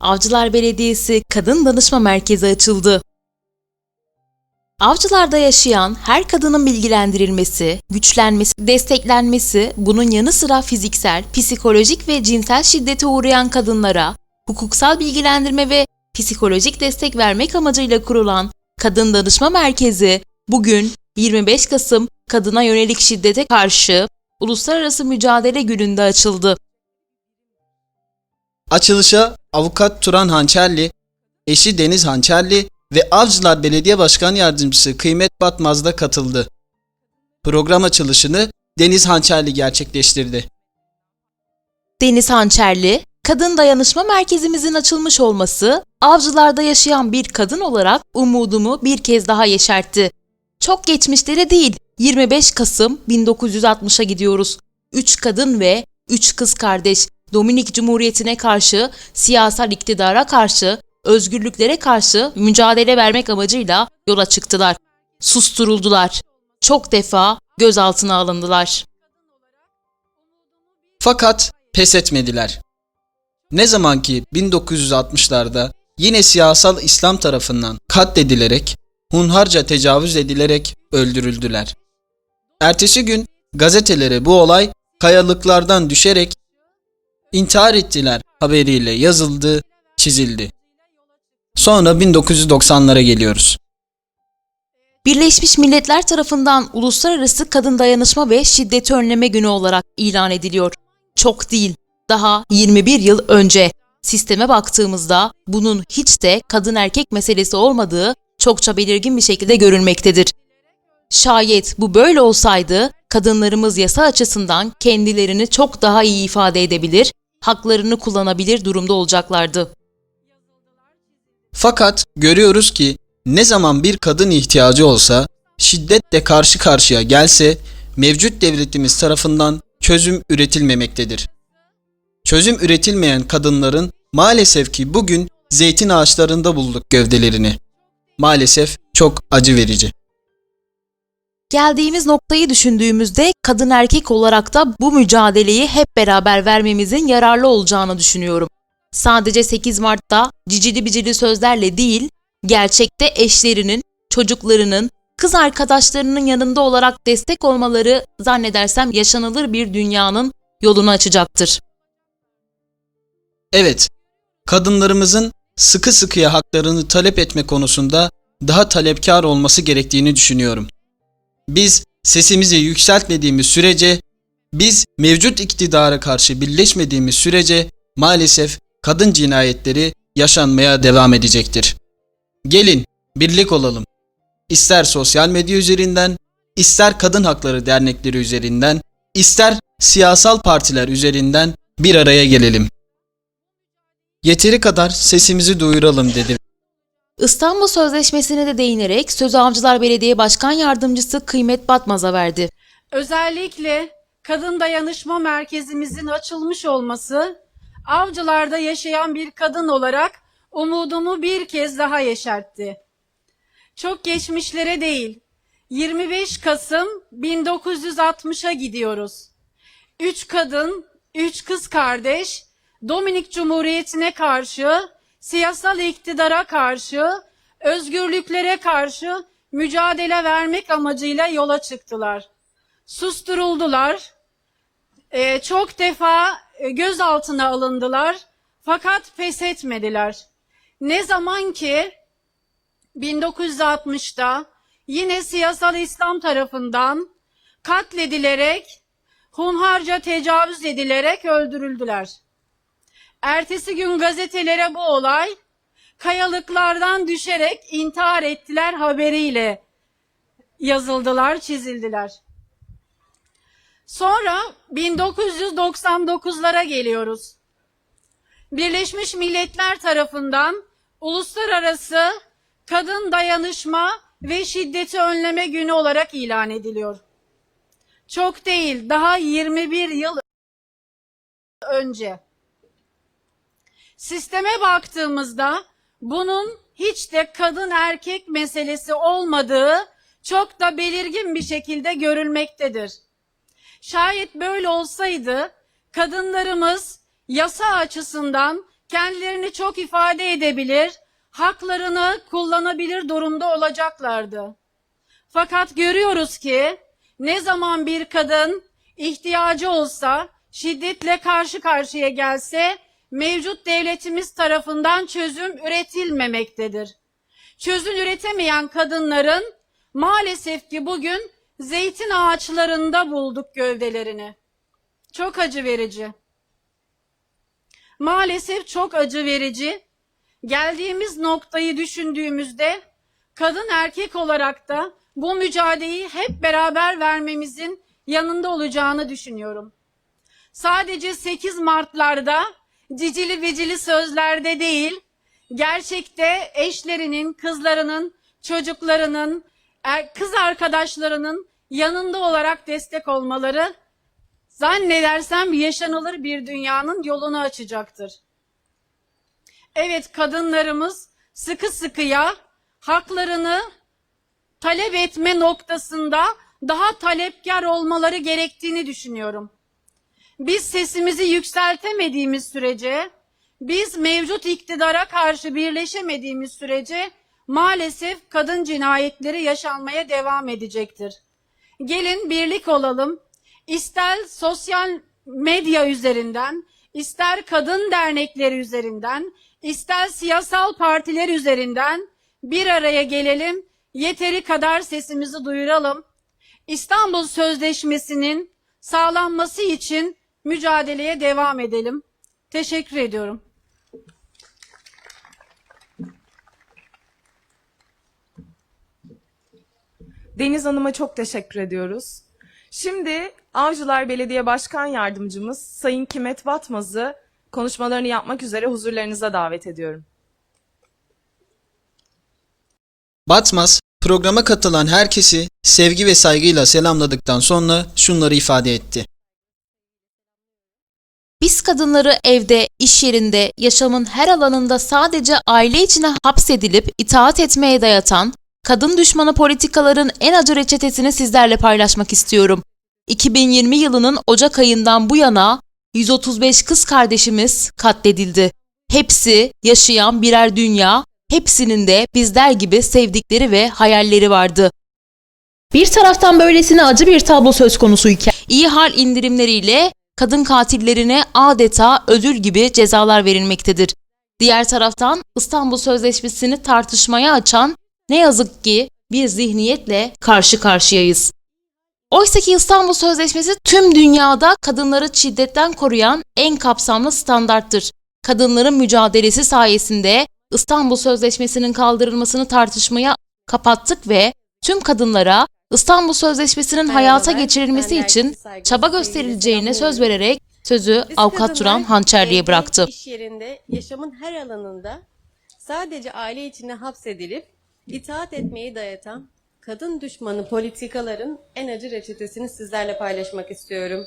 Avcılar Belediyesi Kadın Danışma Merkezi açıldı. Avcılarda yaşayan her kadının bilgilendirilmesi, güçlenmesi, desteklenmesi, bunun yanı sıra fiziksel, psikolojik ve cinsel şiddete uğrayan kadınlara hukuksal bilgilendirme ve psikolojik destek vermek amacıyla kurulan Kadın Danışma Merkezi bugün 25 Kasım Kadına Yönelik Şiddete Karşı Uluslararası Mücadele Günü'nde açıldı. Açılışa avukat Turan Hançerli, eşi Deniz Hançerli ve Avcılar Belediye Başkan Yardımcısı Kıymet Batmaz da katıldı. Program açılışını Deniz Hançerli gerçekleştirdi. Deniz Hançerli, Kadın Dayanışma Merkezimizin açılmış olması, avcılarda yaşayan bir kadın olarak umudumu bir kez daha yeşertti. Çok geçmişlere değil, 25 Kasım 1960'a gidiyoruz. 3 kadın ve 3 kız kardeş Dominik Cumhuriyeti'ne karşı, siyasal iktidara karşı, özgürlüklere karşı mücadele vermek amacıyla yola çıktılar. Susturuldular. Çok defa gözaltına alındılar. Fakat pes etmediler. Ne zaman ki 1960'larda yine siyasal İslam tarafından katledilerek, hunharca tecavüz edilerek öldürüldüler. Ertesi gün gazetelere bu olay kayalıklardan düşerek intihar ettiler haberiyle yazıldı, çizildi. Sonra 1990'lara geliyoruz. Birleşmiş Milletler tarafından Uluslararası Kadın Dayanışma ve Şiddeti Önleme Günü olarak ilan ediliyor. Çok değil, daha 21 yıl önce. Sisteme baktığımızda bunun hiç de kadın erkek meselesi olmadığı çokça belirgin bir şekilde görülmektedir. Şayet bu böyle olsaydı kadınlarımız yasa açısından kendilerini çok daha iyi ifade edebilir, haklarını kullanabilir durumda olacaklardı. Fakat görüyoruz ki ne zaman bir kadın ihtiyacı olsa, şiddetle karşı karşıya gelse mevcut devletimiz tarafından çözüm üretilmemektedir. Çözüm üretilmeyen kadınların maalesef ki bugün zeytin ağaçlarında bulduk gövdelerini. Maalesef çok acı verici. Geldiğimiz noktayı düşündüğümüzde kadın erkek olarak da bu mücadeleyi hep beraber vermemizin yararlı olacağını düşünüyorum. Sadece 8 Mart'ta cicili bicili sözlerle değil, gerçekte eşlerinin, çocuklarının, kız arkadaşlarının yanında olarak destek olmaları zannedersem yaşanılır bir dünyanın yolunu açacaktır. Evet, kadınlarımızın sıkı sıkıya haklarını talep etme konusunda daha talepkar olması gerektiğini düşünüyorum. Biz sesimizi yükseltmediğimiz sürece, biz mevcut iktidara karşı birleşmediğimiz sürece maalesef kadın cinayetleri yaşanmaya devam edecektir. Gelin birlik olalım. İster sosyal medya üzerinden, ister kadın hakları dernekleri üzerinden, ister siyasal partiler üzerinden bir araya gelelim. Yeteri kadar sesimizi duyuralım dedim. İstanbul Sözleşmesi'ne de değinerek sözü Avcılar Belediye Başkan Yardımcısı Kıymet Batmaz'a verdi. Özellikle kadın dayanışma merkezimizin açılmış olması avcılarda yaşayan bir kadın olarak umudumu bir kez daha yeşertti. Çok geçmişlere değil, 25 Kasım 1960'a gidiyoruz. Üç kadın, üç kız kardeş Dominik Cumhuriyeti'ne karşı, siyasal iktidara karşı, özgürlüklere karşı mücadele vermek amacıyla yola çıktılar. Susturuldular, Ee, çok defa e, gözaltına alındılar fakat pes etmediler. Ne zaman ki 1960'da yine siyasal İslam tarafından katledilerek, hunharca tecavüz edilerek öldürüldüler. Ertesi gün gazetelere bu olay kayalıklardan düşerek intihar ettiler haberiyle yazıldılar, çizildiler. Sonra 1999'lara geliyoruz. Birleşmiş Milletler tarafından Uluslararası Kadın Dayanışma ve Şiddeti Önleme Günü olarak ilan ediliyor. Çok değil, daha 21 yıl önce. Sisteme baktığımızda bunun hiç de kadın erkek meselesi olmadığı çok da belirgin bir şekilde görülmektedir. Şayet böyle olsaydı kadınlarımız yasa açısından kendilerini çok ifade edebilir, haklarını kullanabilir durumda olacaklardı. Fakat görüyoruz ki ne zaman bir kadın ihtiyacı olsa, şiddetle karşı karşıya gelse mevcut devletimiz tarafından çözüm üretilmemektedir. Çözüm üretemeyen kadınların maalesef ki bugün zeytin ağaçlarında bulduk gövdelerini. Çok acı verici. Maalesef çok acı verici. Geldiğimiz noktayı düşündüğümüzde kadın erkek olarak da bu mücadeleyi hep beraber vermemizin yanında olacağını düşünüyorum. Sadece 8 Mart'larda cicili bicili sözlerde değil, gerçekte eşlerinin, kızlarının, çocuklarının, er- kız arkadaşlarının yanında olarak destek olmaları zannedersem yaşanılır bir dünyanın yolunu açacaktır. Evet kadınlarımız sıkı sıkıya haklarını talep etme noktasında daha talepkar olmaları gerektiğini düşünüyorum. Biz sesimizi yükseltemediğimiz sürece, biz mevcut iktidara karşı birleşemediğimiz sürece maalesef kadın cinayetleri yaşanmaya devam edecektir. Gelin birlik olalım. İster sosyal medya üzerinden, ister kadın dernekleri üzerinden, ister siyasal partiler üzerinden bir araya gelelim. Yeteri kadar sesimizi duyuralım. İstanbul Sözleşmesi'nin sağlanması için mücadeleye devam edelim. Teşekkür ediyorum. Deniz Hanım'a çok teşekkür ediyoruz. Şimdi Avcılar Belediye Başkan Yardımcımız Sayın Kimet Batmaz'ı konuşmalarını yapmak üzere huzurlarınıza davet ediyorum. Batmaz programa katılan herkesi sevgi ve saygıyla selamladıktan sonra şunları ifade etti. Biz kadınları evde, iş yerinde, yaşamın her alanında sadece aile içine hapsedilip itaat etmeye dayatan, kadın düşmanı politikaların en acı reçetesini sizlerle paylaşmak istiyorum. 2020 yılının Ocak ayından bu yana 135 kız kardeşimiz katledildi. Hepsi yaşayan birer dünya, hepsinin de bizler gibi sevdikleri ve hayalleri vardı. Bir taraftan böylesine acı bir tablo söz konusuyken iyi hal indirimleriyle kadın katillerine adeta ödül gibi cezalar verilmektedir. Diğer taraftan İstanbul Sözleşmesi'ni tartışmaya açan ne yazık ki bir zihniyetle karşı karşıyayız. Oysa ki İstanbul Sözleşmesi tüm dünyada kadınları şiddetten koruyan en kapsamlı standarttır. Kadınların mücadelesi sayesinde İstanbul Sözleşmesi'nin kaldırılmasını tartışmaya kapattık ve tüm kadınlara İstanbul Sözleşmesi'nin hayata geçirilmesi için çaba gösterileceğine söz vererek sözü avukat Turan Hançerli'ye bıraktı. iş yerinde, yaşamın her alanında sadece aile içine hapsedilip itaat etmeyi dayatan kadın düşmanı politikaların en acı reçetesini sizlerle paylaşmak istiyorum.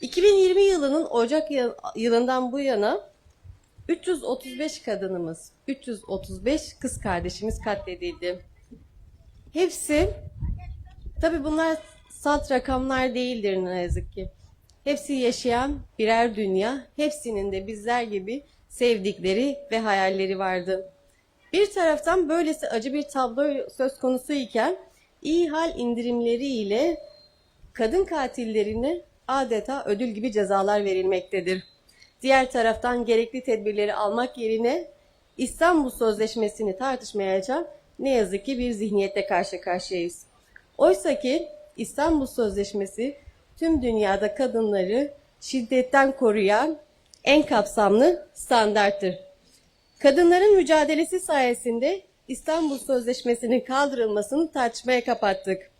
2020 yılının Ocak yıl- yılından bu yana 335 kadınımız, 335 kız kardeşimiz katledildi. Hepsi Tabii bunlar salt rakamlar değildir ne yazık ki. Hepsi yaşayan birer dünya, hepsinin de bizler gibi sevdikleri ve hayalleri vardı. Bir taraftan böylesi acı bir tablo söz konusu iken iyi hal indirimleri ile kadın katillerine adeta ödül gibi cezalar verilmektedir. Diğer taraftan gerekli tedbirleri almak yerine İstanbul Sözleşmesi'ni tartışmaya açan ne yazık ki bir zihniyetle karşı karşıyayız. Oysa ki İstanbul Sözleşmesi tüm dünyada kadınları şiddetten koruyan en kapsamlı standarttır. Kadınların mücadelesi sayesinde İstanbul Sözleşmesi'nin kaldırılmasını tartışmaya kapattık.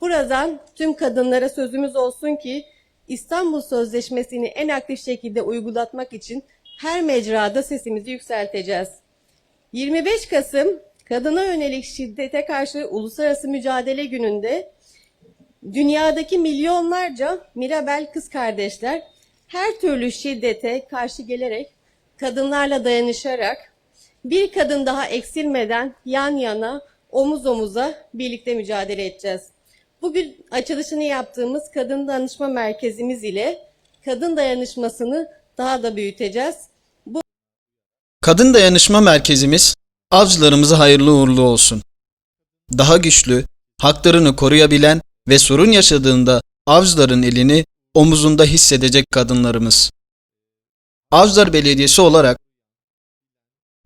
Buradan tüm kadınlara sözümüz olsun ki İstanbul Sözleşmesi'ni en aktif şekilde uygulatmak için her mecrada sesimizi yükselteceğiz. 25 Kasım Kadına yönelik şiddete karşı Uluslararası Mücadele Günü'nde dünyadaki milyonlarca Mirabel kız kardeşler her türlü şiddete karşı gelerek kadınlarla dayanışarak bir kadın daha eksilmeden yan yana omuz omuza birlikte mücadele edeceğiz. Bugün açılışını yaptığımız Kadın Danışma Merkezimiz ile kadın dayanışmasını daha da büyüteceğiz. Kadın Dayanışma Merkezimiz avcılarımıza hayırlı uğurlu olsun. Daha güçlü, haklarını koruyabilen ve sorun yaşadığında avcıların elini omuzunda hissedecek kadınlarımız. Avcılar Belediyesi olarak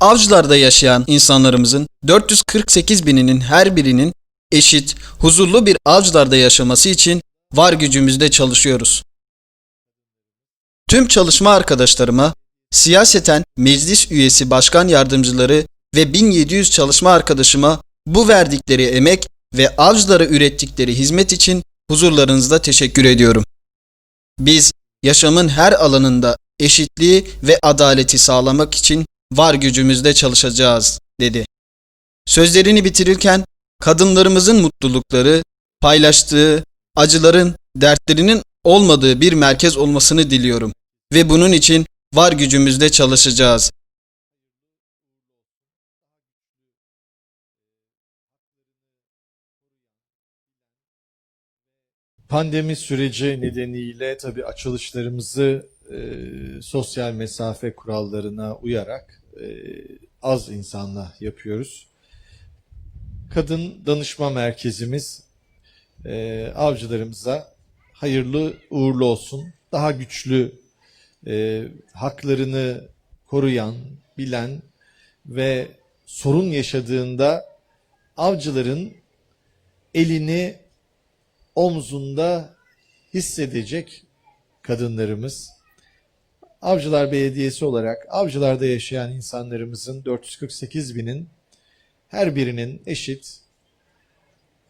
Avcılar'da yaşayan insanlarımızın 448 bininin her birinin eşit, huzurlu bir Avcılar'da yaşaması için var gücümüzde çalışıyoruz. Tüm çalışma arkadaşlarıma, siyaseten meclis üyesi başkan yardımcıları ve 1700 çalışma arkadaşıma bu verdikleri emek ve avcılara ürettikleri hizmet için huzurlarınızda teşekkür ediyorum. Biz yaşamın her alanında eşitliği ve adaleti sağlamak için var gücümüzde çalışacağız, dedi. Sözlerini bitirirken kadınlarımızın mutlulukları, paylaştığı, acıların, dertlerinin olmadığı bir merkez olmasını diliyorum ve bunun için var gücümüzde çalışacağız. Pandemi süreci nedeniyle tabii açılışlarımızı e, sosyal mesafe kurallarına uyarak e, az insanla yapıyoruz. Kadın Danışma Merkezimiz e, avcılarımıza hayırlı uğurlu olsun. Daha güçlü, e, haklarını koruyan, bilen ve sorun yaşadığında avcıların elini omzunda hissedecek kadınlarımız. Avcılar Belediyesi olarak avcılarda yaşayan insanlarımızın 448 binin her birinin eşit,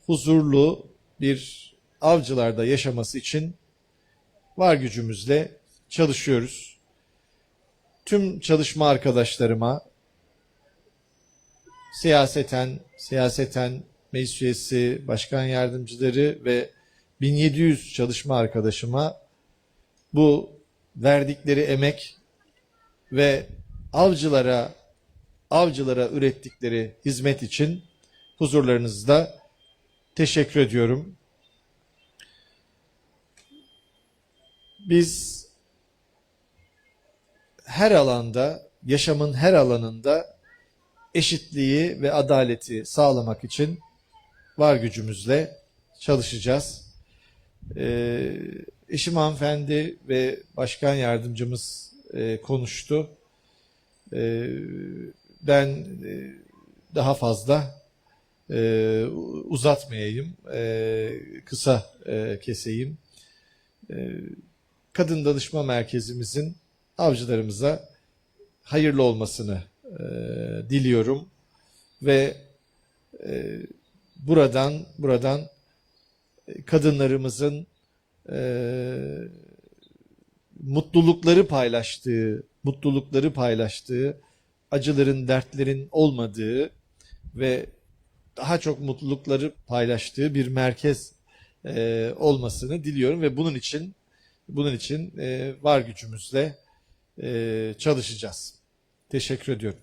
huzurlu bir avcılarda yaşaması için var gücümüzle çalışıyoruz. Tüm çalışma arkadaşlarıma siyaseten, siyaseten meclis üyesi, başkan yardımcıları ve 1700 çalışma arkadaşıma bu verdikleri emek ve avcılara avcılara ürettikleri hizmet için huzurlarınızda teşekkür ediyorum. Biz her alanda, yaşamın her alanında eşitliği ve adaleti sağlamak için var gücümüzle çalışacağız. Ee, eşim hanımefendi ve başkan yardımcımız e, konuştu. Ee, ben e, daha fazla e, uzatmayayım, e, kısa e, keseyim. E, Kadın Danışma Merkezimizin avcılarımıza hayırlı olmasını e, diliyorum ve e, buradan buradan kadınlarımızın e, mutlulukları paylaştığı, mutlulukları paylaştığı, acıların, dertlerin olmadığı ve daha çok mutlulukları paylaştığı bir merkez e, olmasını diliyorum ve bunun için bunun için e, var gücümüzle e, çalışacağız. Teşekkür ediyorum.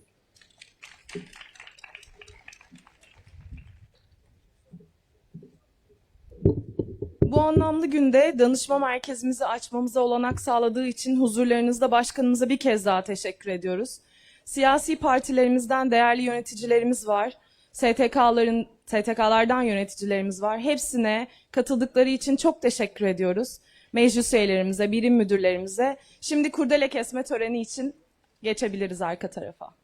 Bu anlamlı günde danışma merkezimizi açmamıza olanak sağladığı için huzurlarınızda başkanımıza bir kez daha teşekkür ediyoruz. Siyasi partilerimizden değerli yöneticilerimiz var. STK'ların STK'lardan yöneticilerimiz var. Hepsine katıldıkları için çok teşekkür ediyoruz. Meclis üyelerimize, birim müdürlerimize. Şimdi kurdele kesme töreni için geçebiliriz arka tarafa.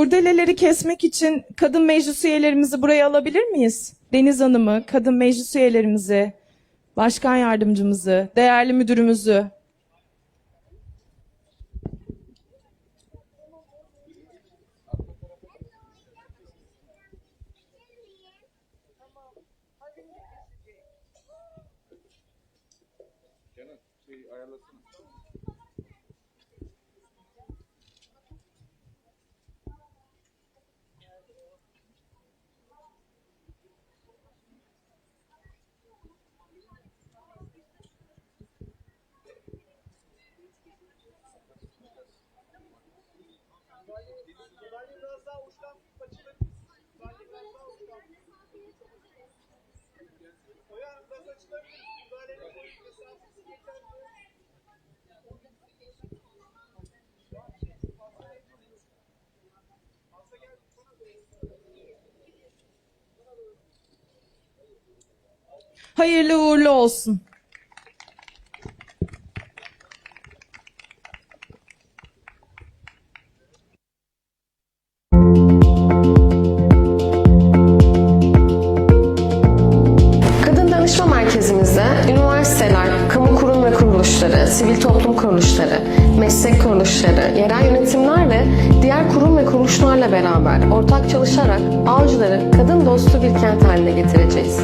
Kurdeleleri kesmek için kadın meclis üyelerimizi buraya alabilir miyiz? Deniz Hanım'ı, kadın meclis üyelerimizi, başkan yardımcımızı, değerli müdürümüzü. Hayırlı uğurlu olsun. Kadın Danışma Merkezimizde üniversiteler, kamu kurum ve kuruluşları, sivil toplum kuruluşları, meslek kuruluşları, yerel yönetimler ve diğer kurum ve kuruluşlarla beraber ortak çalışarak avcıları kadın dostu bir kent haline getireceğiz.